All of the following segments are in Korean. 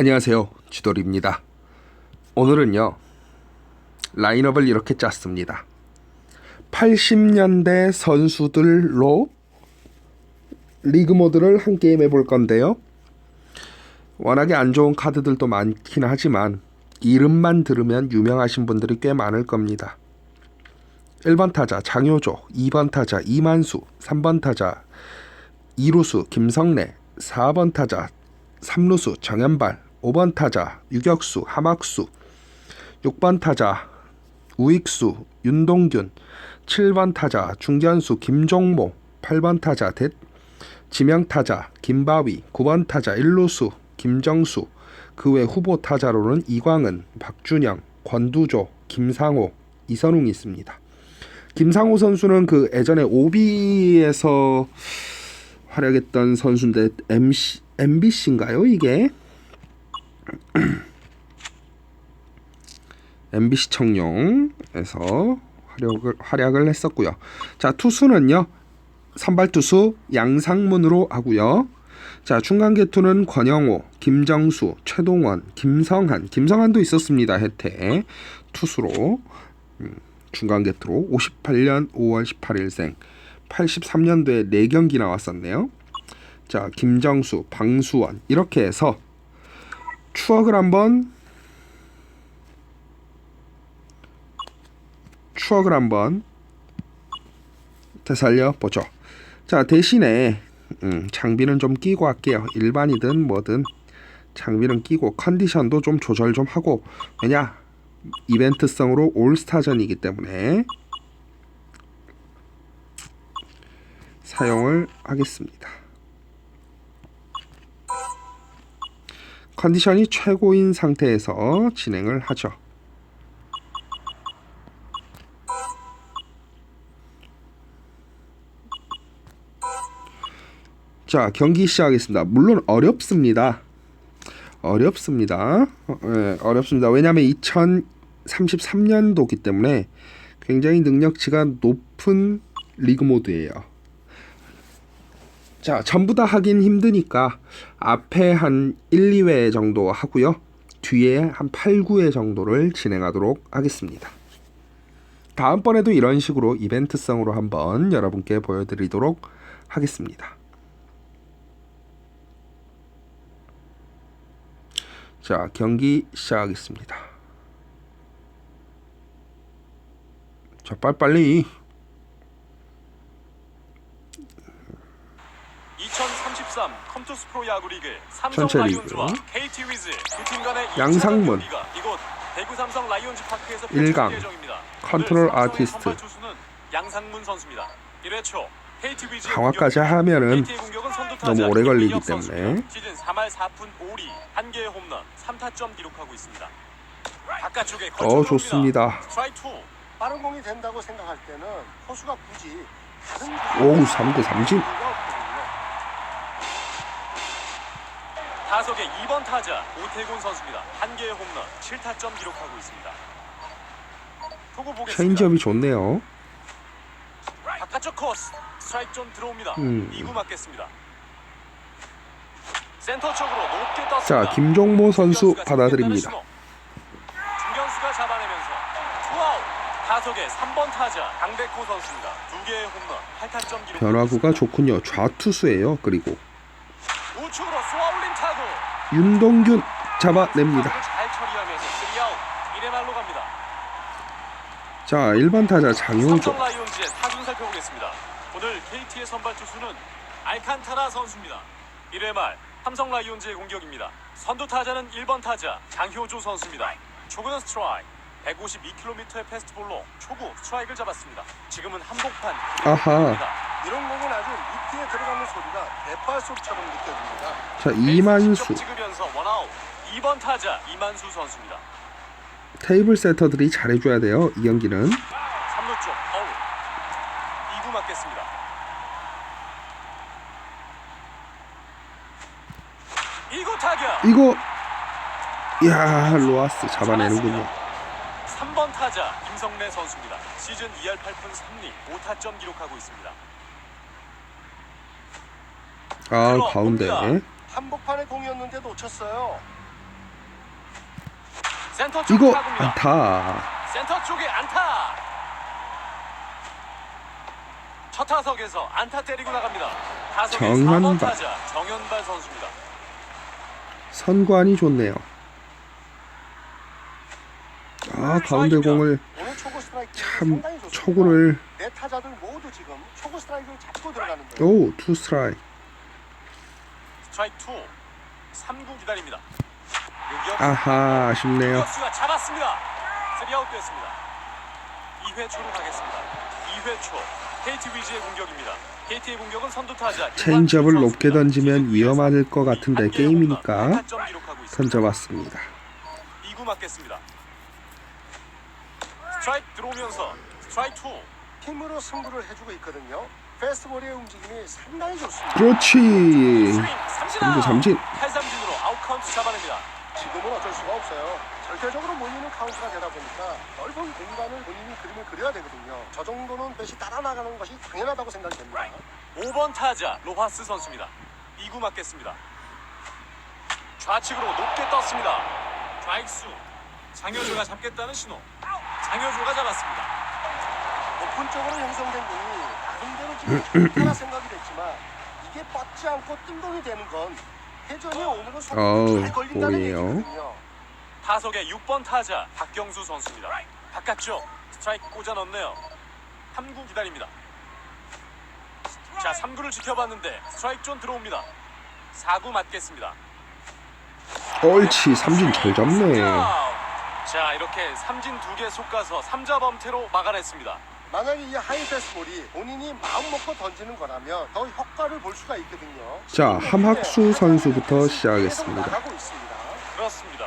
안녕하세요. 지돌입니다. 오늘은요. 라인업을 이렇게 짰습니다. 80년대 선수들로 리그 모드를 한 게임 해볼 건데요. 워낙에 안 좋은 카드들도 많긴 하지만 이름만 들으면 유명하신 분들이 꽤 많을 겁니다. 1번 타자 장효조, 2번 타자 이만수, 3번 타자 이루수 김성래, 4번 타자 3루수 정현발, 5번 타자 유격수 하막수, 6번 타자 우익수 윤동균, 7번 타자 중견수 김종모, 8번 타자 대 지명 타자 김바위, 9번 타자 일루수 김정수, 그 외 후보 타자로는 이광은, 박준영, 권두조, 김상호, 이선웅이 있습니다. 김상호 선수는 그 예전에 오비에서 활약했던 선수인데 MC MBC인가요 이게? MBC 청룡에서 활약을 활약을 했었고요. 자 투수는요 선발 투수 양상문으로 하고요. 자 중간 개투는 권영호, 김정수, 최동원, 김성한, 김성한도 있었습니다 혜태 투수로 음, 중간 개투로 58년 5월 18일생 83년도에 4경기 나왔었네요. 자, 김정수, 방수원 이렇게 해서 추억을 한번 추억을 한번 되살려 보죠. 자, 대신에 음, 장비는 좀 끼고 할게요. 일반이든 뭐든 장비는 끼고 컨디션도 좀 조절 좀 하고 왜냐 이벤트성으로 올스타전이기 때문에 사용을 하겠습니다. 컨디션이 최고인 상태에서 진행을 하죠. 자, 경기 시작하겠습니다. 물론 어렵습니다. 어렵습니다. 어, 예, 어렵습니다. 왜냐하면 2033년도기 때문에 굉장히 능력치가 높은 리그 모드예요. 자, 전부 다 하긴 힘드니까 앞에 한 1, 2회 정도 하고요. 뒤에 한 8, 9회 정도를 진행하도록 하겠습니다. 다음번에도 이런 식으로 이벤트성으로 한번 여러분께 보여드리도록 하겠습니다. 자, 경기 시작하겠습니다. 자, 빨리빨리. 2033 컴투스 프로 야구 리그 삼성 전체 라이온즈와. KT 위즈 두팀 간의 양상문. 2차전 경기가 이곳 대구 삼성 라이온즈 파크에서 일강. 펼쳐질 예정입니다. 컨트롤 오늘 삼성의 아티스트. 선발 투수는 양상문 선수입니다. 1회 초 KT 위즈의 강화까지 공격입니다. 하면은 KT의 공격은 선두 너무 오래 걸리기. 때문에. 시즌 3할 4푼 5리 1개의 홈런 3타점 기록하고 있습니다. 바깥쪽에 어. 좋습니다. 스트라이크 2 빠른 공이 된다고 생각할 때는 포수가 굳이 다른 오우, 3구 삼진. 타석의 2번 타자 오태곤 선수입니다. 한 개의 홈런, 7타점 기록하고 있습니다. 투구 보겠습니다. 체인지업이 좋네요. 바깥쪽 코스 스트라이크 좀 들어옵니다. 음. 2구 맞겠습니다. 센터 쪽으로 높게 떴습니다. 자, 김종모 선수. 중견수가 중견수가 잡아내면서 투아웃. 타석의 3번 타자 강백호 선수입니다. 두 개의 홈런, 8타점 기록. 변화구가 좋군요. 좌투수예요. 그리고 우측으로 쏘아올린 타구. 윤동균 잡아냅니다. 타구를 잘 처리하면서 3아웃. 1회 말로 갑니다. 자, 1번 타자 장효조. 오늘 KT의 선발 투수는 알칸타라 선수입니다. 1회 말 삼성 라이온즈의 공격입니다. 선두 타자는 1번 타자 장효조 선수입니다. 초구는 스트라이크. 152km의 패스트볼로 초구 스트라이크를 잡았습니다. 지금은 한복판 아하. 이런 공은 아주 밑에 들어가는 소리가 대파 소리처럼 느껴집니다. 자, 이만수. 찍으면서 원아웃. 2번 타자 이만수 선수입니다. 테이블 세터들이 잘해줘야 돼요. 이 경기는. 3루 쪽 파울. 2구 맞겠습니다. 이구 타격. 이거 야 로아스 잡아내는군요. 3번 타자 김성래 선수입니다. 시즌 2할 8푼 3리 5타점 기록하고 있습니다. 아 가운데 한복판에 공이었는데 놓쳤어요. 센터 쪽 이거 타구입니다. 안타. 센터 쪽에 안타. 첫 타석에서 안타 때리고 나갑니다. 정현발. 4번 타자 정현발 선수입니다. 선관이 좋네요. 아 가운데 공을 초구 스트라이크 참. 초구를 네 타자들 모두 지금 초구 스트라이크를 잡고 들어가는데 오투 스트라이크. 스트라이크 2. 3구 기다립니다. 아하 아쉽네요. 유격수가 잡았습니다. 3아웃 됐습니다. 2회 초로 가겠습니다. 2회 초 KT 위즈의 공격입니다. KT의 공격은 선두 타자 체인지업을 높게. 던지면 위험할 것 같은데 게임이니까. 던져봤습니다. 2구 맞겠습니다. 스트라이크 들어오면서 스트라이크 2. 힘으로 승부를 해주고 있거든요. 페스티벌의 움직임이 상당히 좋습니다. 그렇지. 스윙 삼진 삼구 아웃. 삼진. 탈삼진으로 아웃 카운트 잡아냅니다. 지금은 어쩔 수가 없어요. 절대적으로 몰리는 카운트가 되다 보니까 넓은 공간을 본인이 그림을 그려야 되거든요. 저 정도는 배시 따라 나가는 것이 당연하다고 생각됩니다. 5번 타자 로하스 선수입니다. 2구 맞겠습니다. 좌측으로 높게 떴습니다. 좌익수 장효조가 잡겠다는 신호. 장효조가 잡았습니다. 높은 쪽으로 형성된 공이 나름대로 지금 좋다라 생각이 됐지만 이게 뻗지 않고 뜬공이 되는 건 회전이 오늘은 속도가 잘 걸린다는. 얘기거든요. 타석의 6번 타자 박경수 선수입니다. 바깥쪽 스트라이크 꽂아 넣네요. 3구 기다립니다. 자 3구를 지켜봤는데 스트라이크 존 들어옵니다. 4구 맞겠습니다. 옳지 삼진 잘 잡네. 자 이렇게 삼진 두 개 속가서 3자 범퇴로 막아냈습니다. 만약에 이 하이 패스볼이 본인이 마음 먹고 던지는 거라면 더 효과를 볼 수가 있거든요. 자, 함학수 선수부터 시작하겠습니다. 나가고 있습니다. 그렇습니다.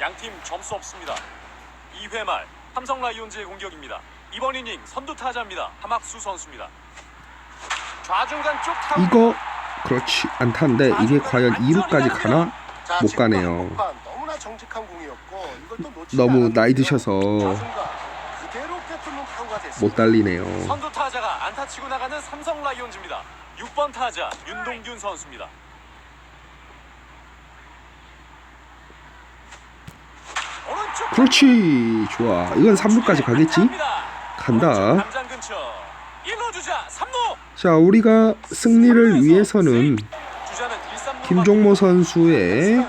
양팀 점수 없습니다. 2회 말 삼성 라이온즈의 공격입니다. 이번 이닝 선두 타자입니다. 함학수 선수입니다. 좌중간 쪽 타구 이거 그렇지 안타인데 이게 과연 2루까지 가나? 자, 못 가네요. 너무 나 정직한 공이었고 이걸 또 놓치지 너무 않았는데요. 나이 드셔서 좌중간 그대로 꿰뚫는 타구가 됐습니다. 못 달리네요. 선두 타자가 안타 치고 나가는 삼성 라이온즈입니다. 6번 타자 윤동균 선수입니다. 오른쪽 그렇지 좋아. 이건 3루까지 가겠지? 간다. 오른쪽 담장 근처 1루 주자 3루 자 우리가 승리를 위해서는 주자는 1, 3루 김종모 선수의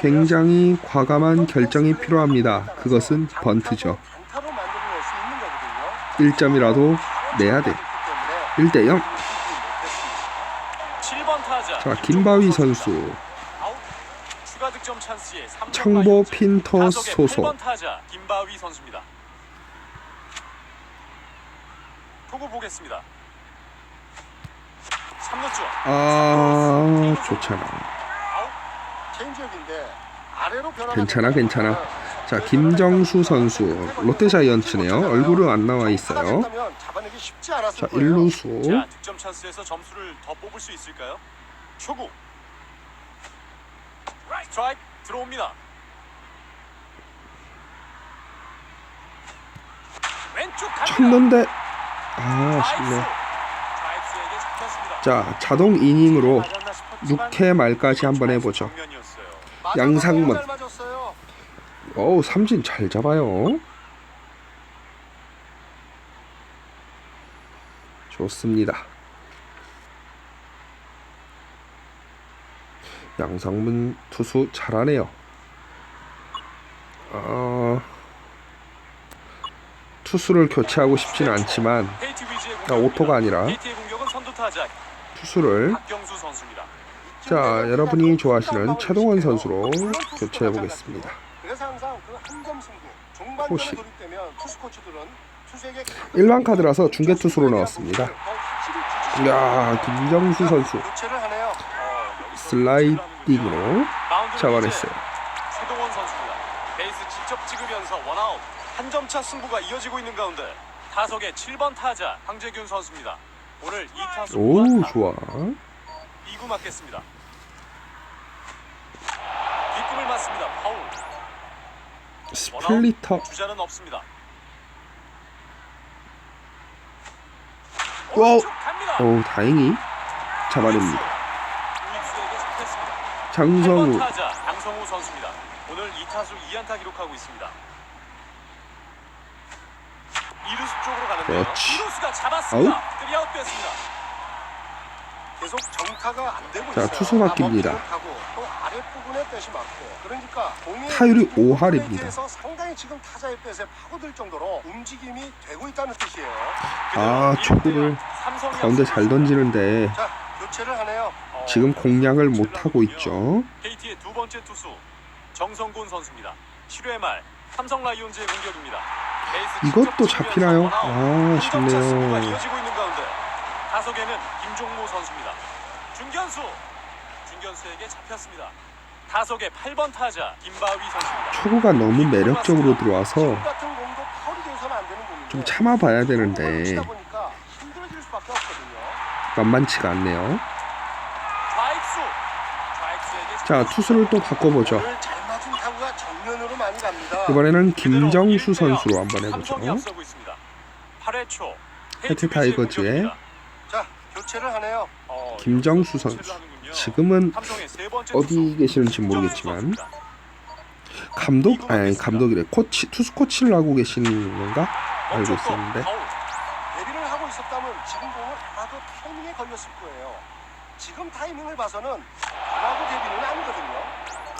굉장히 과감한 결정이 필요합니다. 그것은 번트죠. 단타로 만들어낼 수 있는 거거든요. 1점이라도 내야 돼. 1대 0. 7번 타자 자 김바위 선수 청보. 핀터 소속 8번 타자 김바위 선수입니다. 투구 보겠습니다. 3루 쪽아 좋잖아. 괜찮아, 괜찮아. 자 김정수 선수 롯데 자이언츠네요. 얼굴은 안 나와 있어요. 자 거예요. 1루수 자 득점 찬스에서 점수를 더 뽑을 수 있을까요? 초구 스트라이크 들어옵니다. 왼쪽 갑니다. 쳤는데 아 잡혔습니다. 자 자동 이닝으로 맞았나 싶었지만 6회 말까지 한번 해보죠. 양상문. 어우 삼진 잘 잡아요. 좋습니다. 양상문 투수 잘하네요. 어, 투수를 교체하고 싶지는 않지만 아. 오토가 아니라 투수를. 자 여러분이 좋아하시는 최동원 선수로 교체해 보겠습니다. 호시. 돌입되면 투수 코치들은 투수에게 일반 카드라서 중계 투수로 나왔습니다. 야 김정수 선수. 슬라이딩으로 잡아냈어요. 최동원 선수입니다. 베이스 직접 찍으면서 원아웃. 한 점차 승부가 이어지고 있는 가운데 타석의 7번 타자 황재균 선수입니다. 오늘 2타수 오 좋아. 2구 맞겠습니다. 뒷꿈을 맞습니다. 파울. 스플리터. 주자는 없습니다. 와우. 갑니다. 오 다행히 잡아냅니다. 우익수에게 잡혔습니다. 8번 장성우 타자 장성우 선수입니다. 오늘 2타수 2안타 기록하고 있습니다. 이루수 쪽으로 가는데요. 이루수가 잡았습니다. 뜨리아웃 됐습니다. 계속 정타가 안 되고 자, 있어요. 투수 바뀝니다. 또 아랫부분에 맞고 그러니까 타율이 움직임 5할입니다. 플레이트에서 상당히 지금 타자의 뱃에 파고들 정도로 움직임이 되고 있다는 뜻이에요. 아, 초구를 가운데 잘 던지는데 자, 교체를 하네요. 어, 지금 공략을 못 하고 있죠. KT의 두 번째 투수 정성곤 선수입니다. 7회 말 삼성 라이온즈의 공격입니다. 베이스 이것도 직접 잡히나요? 아, 아쉽네요. 이어지고 있는 가운데 타석에는 김종모 선수입니다. 중견수 중견수에게 잡혔습니다. 타석의 8번 타자 김바위 선수입니다. 초구가 너무 매력적으로 들어와서 좀 참아봐야 되는데. 만만치가 않네요. 자. 투수를 또 바꿔보죠. 이번에는 김정수 1대0 선수로 한번 해보죠. 앞서고 있습니다. 8회 초 해태 타이거즈의 자, 교체를 하네요. 어, 김정수 선수. 지금은 어디 계시는지 모르겠지만. 감독 아니 감독이래 코치 투수 코치를 하고 계시는 건가 알고 있었는데. 대비를 하고 있었다면 지금 공을 아마도 타이밍에 걸렸을 거예요. 지금 타이밍을 봐서는 변하고 대비는 아니거든요.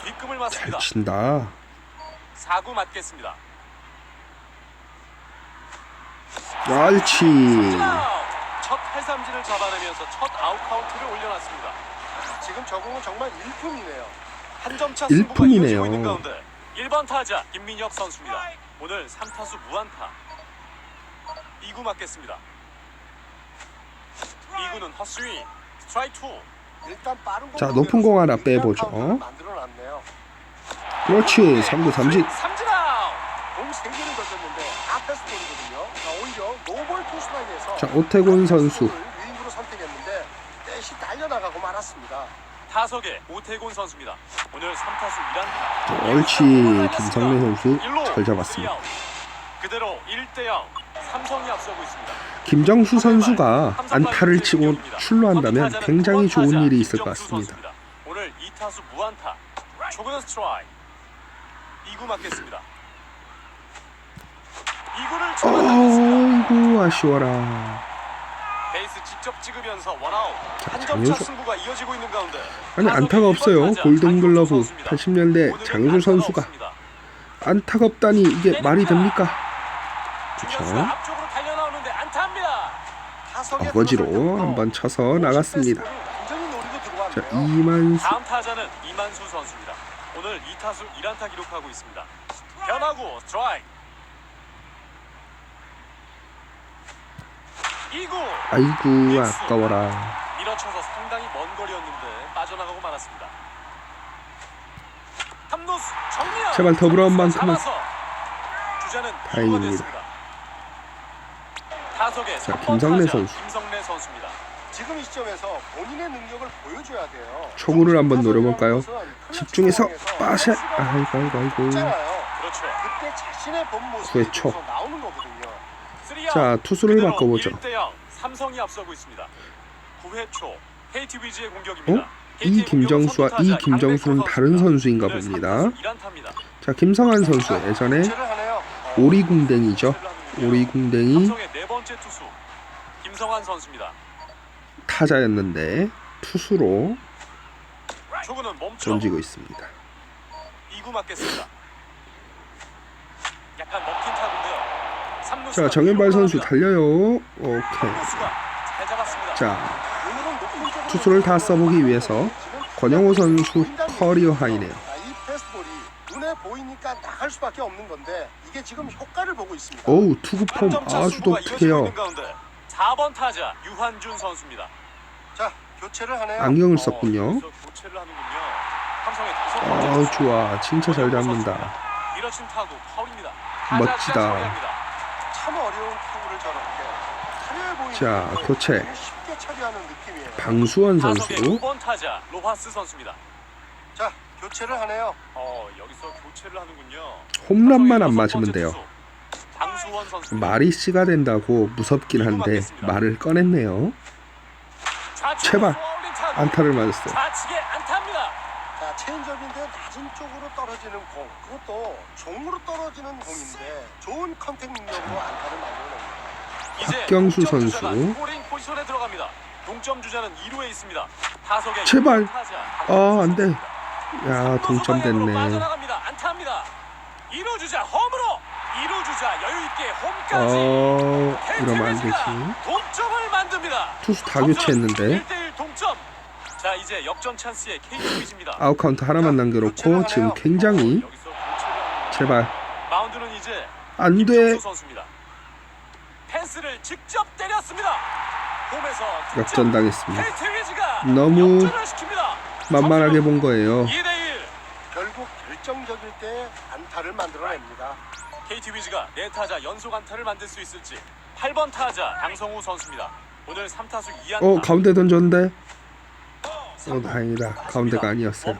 뒷금을 잘 맞습니다. 친다. 4구 맞겠습니다. 옳지. 첫 탈삼진을 잡아내면서 첫 아웃 카운트를 올려놨습니다. 지금 저 공은 정말 일품이네요. 한 점차 일품이네요. 승부가 이어지고 있는 가운데 1번 타자 김민혁 선수입니다. 오늘 3타수 무안타. 2구 맞겠습니다. 2구는 헛스윙. 스트라이크 2. 일단 빠른 자, 높은 공 하나 빼보죠. 만들어놨네요. 그렇지. 3구 삼진. 삼진 아웃. 공 3개를 던졌는데 다 패스볼이거든요. 자, 오히려 노볼 투수라인에서 자, 오태곤 선수. 유인구로 선택했는데 넷이 달려나가고 말았습니다. 타석에 오태곤 선수입니다. 오늘 3타수 1안타. 옳지. 김성래 선수 잘 잡았습니다. 그대로 1대 0. 삼성이 앞서고 있습니다. 김정수 선수가 안타를 치고 출루한다면 굉장히 좋은 일이 있을 것 같습니다. 오늘 2타수 무안타. 초구는 스트라이크. 2구 맞겠습니다. 2구를 잡아냈습니다. 어이구 아쉬워라. 베이스 직접 찍으면서 원아웃. 자, 한 점차 장효조. 승부가 이어지고 있는 가운데 아니 안타가 없어요. 골든글러브 장효조 선수입니다. 80년대 오늘은 장효조 선수가. 안타가 없다니 이게 말이 됩니까? 그렇죠. 어거지로 한번 쳐서 나갔습니다. 자. 이만수 다음 타자는 이만수 선수입니다. 오늘 2타수 1안타 기록하고 있습니다. 변화구 스트라이크. 2구 아이고 아까워라. 밀어쳐서 상당히 먼 거리였는데 빠져나가고 말았습니다. 탐노스 정리야. 제발 더블아웃 만큼은. 주자는 다행입니다. 타석에 자, 3번 김성래 타자 선수. 김성래 선수입니다. 지금 이 시점에서 본인의 능력을 보여줘야 돼요. 초구를 한번 노려볼까요? 집중해서. 패스가 아이고 아이고 아이고. 그렇죠. 그때 자신의 본 모습이 나오는 거거든요. 자 투수를 바꿔보죠. 1대 0. 삼성이 앞서고 있습니다. 9회 초 KT 위즈의 공격입니다. 어? 이 김정수와 이 김정수는 다른 선수인가 봅니다. 자 김성환 선수 예전에 교체를 하네요. 오리궁뎅이죠. 오리궁뎅이 네. 타자였는데 투수로 던지고 있습니다. 2구 맞겠습니다. 약간 타구인데요. 자 정현발 선수 달려요. 오케이. 자 투수를 다 써보기 위해서 권영호 선수 커리어 하이네요. 자, 이 패스볼이 눈에 보이니까 나갈 수밖에 없는 건데 이게 지금 효과를 보고 있습니다. 어우 투구폼 아주 독특해요. 있는 가운데 4번 타자 유한준 선수입니다. 자, 교체를 하네요. 안경을 어, 썼군요. 아우. 좋아 진짜 잘 잡는다. 멋지다. 타자 처리합니다. 참 어려운 타구를 저렇게 화려해 보이는 자, 교체. 되게 쉽게 처리하는 느낌이에요. 방수원 타석의 선수 9번 타자 로하스 선수입니다. 자, 교체를 하네요. 어 여기서 교체를 하는군요. 홈런만 안 맞으면 돼요. 방수원 선수. 말이 씨가 된다고 무섭긴 한데 말을 꺼냈네요. 제발. 안타를 맞았어요. 좌측에 체인지업인데 낮은 쪽으로 떨어지는 공, 그것도 종으로 떨어지는 공인데 좋은 컨택 능력으로 안타를 만들어냅니다. 이제 박경수 동점 주자가 선수. 스코링 포지션에 들어갑니다. 동점 주자는 2루에 있습니다. 타석의 제발. 타자 아, 안 돼. 야, 삼루 동점됐네. 빠져나갑니다. 안타입니다. 2루 주자 홈으로 2루 주자 여유 있게 홈까지. 어, 이러면 안 되지. 동점을 만듭니다. 투수 다 교체했는데 1대1 동점. 자 이제 역전 찬스의 KT 위즈입니다. 아웃 카운트 하나만 남겨놓고 지금 굉장히. 제발 마운드는 이제 안 돼. 선수입니다. 펜스를 직접 때렸습니다. 홈에서. 역전 당했습니다. KT 위즈가 너무 역전을 시킵니다. 만만하게 본 거예요. 2대 1. 결국 결정적일 때 안타를 만들어냅니다. KT 위즈가 네 타자 연속 안타를 만들 수 있을지 8번 타자 강성우 선수입니다. 오늘 3타수 2안타. 어 가운데 던졌는데 어 다행이다 가운데가 아니었어요.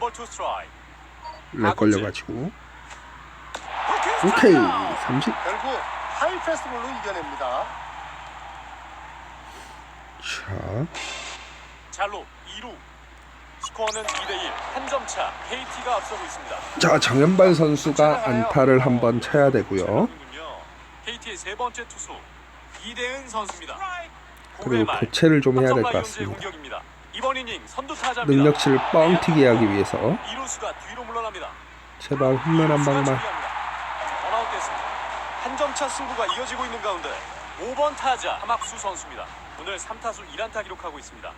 렉 걸려가지고 오케이. 30 결국 하이 패스트볼로 이겨냅니다. 자, 잘로 2루. 스코어는 2대 1. 한 점 차. KT가 앞서고 있습니다. 자 정현발 선수가 안타를 한번 쳐야 되고요 KT의 세 번째 투수 이대은 선수입니다. 그리고 교체를 좀 해야 될 것 같습니다. 이번 이닝 선두 타자입니다. 능력치를 뻥 튀게 하기 위해서 이루수가 뒤로 물러납니다. 제발 홈런 한 방만 됐습니다. 한 점차 승부가 이어지고 있는 가운데 5번 타자 하막수 선수입니다. 오늘 3타수 1안타 기록하고 있습니다.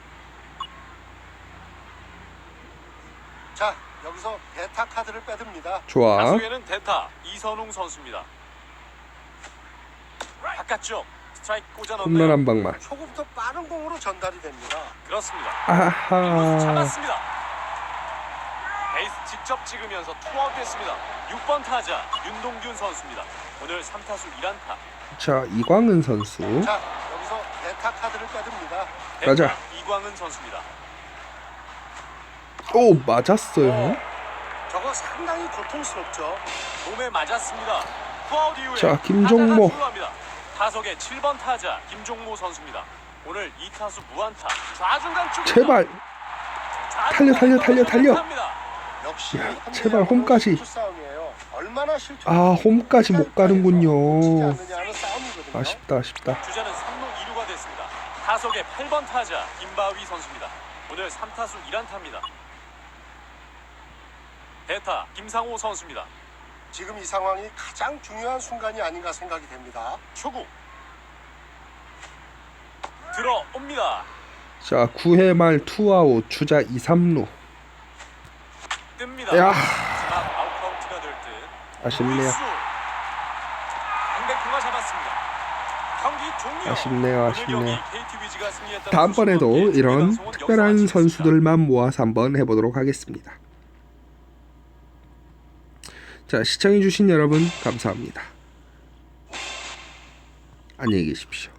자, 여기서 베타 카드를 빼듭니다. 좋아 타수에는 대타 이선웅 선수입니다. 바깥쪽 홈런. 한 방만 초구부터 빠른 공으로 전달이 됩니다. 그렇습니다. 아하 잡았습니다. 베이스 직접 찍으면서 투아웃 됐습니다. 6번 타자 윤동균 선수입니다. 오늘 3타수 1안타. 자 이광은 선수 자, 여기서 베타 카드를 빼듭니다. 가자. 이광은 선수입니다. 오 맞았어요 저거 상당히 고통스럽죠. 몸에 맞았습니다. 투아웃 이후에 자, 김종모. 타자가 출루합니다. 타석의 7번 타자 김종모 선수입니다. 오늘 2타수 무안타. 좌중간 쪽 제발 달려, 달려, 달려, 달려. 역시 야, 제발 홈까지. 아 홈까지 못 가는군요. 아쉽다 아쉽다 주자는 3루 2루가 됐습니다. 타석의 8번 타자 김바위 선수입니다. 오늘 3타수 1안타입니다. 대타 김상호 선수입니다. 지금 이 상황이 가장 중요한 순간이 아닌가 생각이 됩니다. 초구 들어옵니다. 자 9회 말 투아웃 주자 2, 3루 뜹니다. 야. 마지막 아웃카운트가 될 듯. 아쉽네요 강백호가 잡았습니다. 경기 종료. 아쉽네요, 오늘 아쉽네요. 경기 KT 위즈가 승리했다는 다음번에도 소식과 이런 특별한. 선수들만 모아서 한번 해보도록 하겠습니다. 자, 시청해주신 여러분 감사합니다. 안녕히 계십시오.